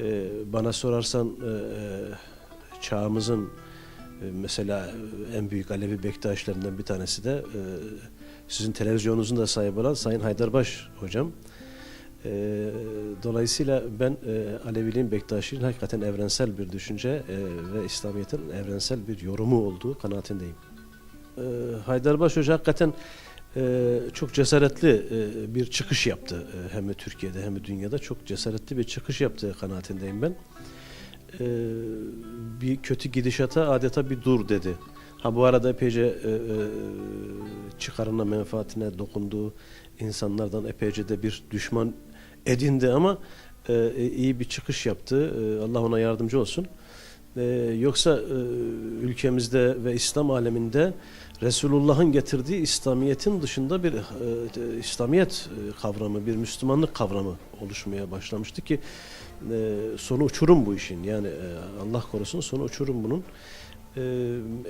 E, bana sorarsan e, çağımızın e, mesela en büyük Alevi Bektaşlarından bir tanesi de e, sizin televizyonunuzun da sahibi olan Sayın Haydarbaş hocam. E, dolayısıyla ben e, Aleviliğin Bektaşiliğin hakikaten evrensel bir düşünce e, ve İslamiyet'in evrensel bir yorumu olduğu kanaatindeyim. E, Haydarbaş Hoca hakikaten e, çok cesaretli e, bir çıkış yaptı. E, hem de Türkiye'de hem de dünyada çok cesaretli bir çıkış yaptığı kanaatindeyim ben. E, bir kötü gidişata adeta bir dur dedi. Ha bu arada epeyce e, çıkarına menfaatine dokunduğu insanlardan epeyce de bir düşman edindi ama iyi bir çıkış yaptı. Allah ona yardımcı olsun. E, yoksa e, ülkemizde ve İslam aleminde Resulullah'ın getirdiği İslamiyet'in dışında bir e, e, İslamiyet kavramı, bir Müslümanlık kavramı oluşmaya başlamıştı ki sonu uçurum bu işin. Yani Allah korusun sonu uçurum bunun.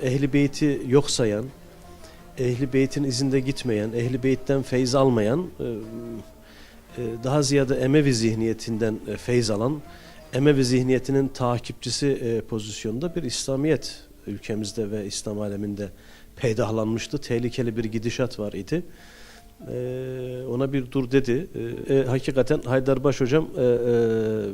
Ehli beyti yok sayan, ehli beytin izinde gitmeyen, ehli beytten feyz almayan, daha ziyade Emevi zihniyetinden e, feyz alan, Emevi zihniyetinin takipçisi e, pozisyonda bir İslamiyet ülkemizde ve İslam aleminde peydahlanmıştı. Tehlikeli bir gidişat var idi. Ee, ona bir dur dedi. Ee, hakikaten Haydarbaş hocam e, e,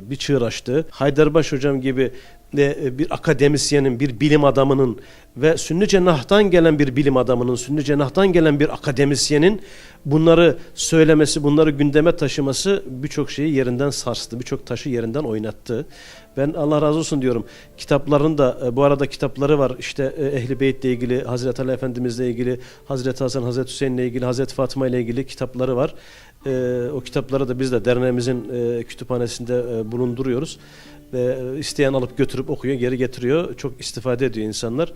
bir çığır açtı. Haydarbaş hocam gibi e, bir akademisyenin, bir bilim adamının ve Sünni Cenah'tan gelen bir bilim adamının, Sünni Cenah'tan gelen bir akademisyenin bunları söylemesi, bunları gündeme taşıması birçok şeyi yerinden sarstı, birçok taşı yerinden oynattı. Ben Allah razı olsun diyorum. Kitapların da e, bu arada kitapları var. İşte e, Ehli Beyt'le ilgili, Hazreti Ali Efendimiz'le ilgili, Hazreti Hasan, Hazreti Hüseyin'le ilgili, Hazreti Fatıma ile ilgili kitapları var. O kitapları da biz de derneğimizin kütüphanesinde bulunduruyoruz. E, isteyen alıp götürüp okuyor, geri getiriyor. Çok istifade ediyor insanlar.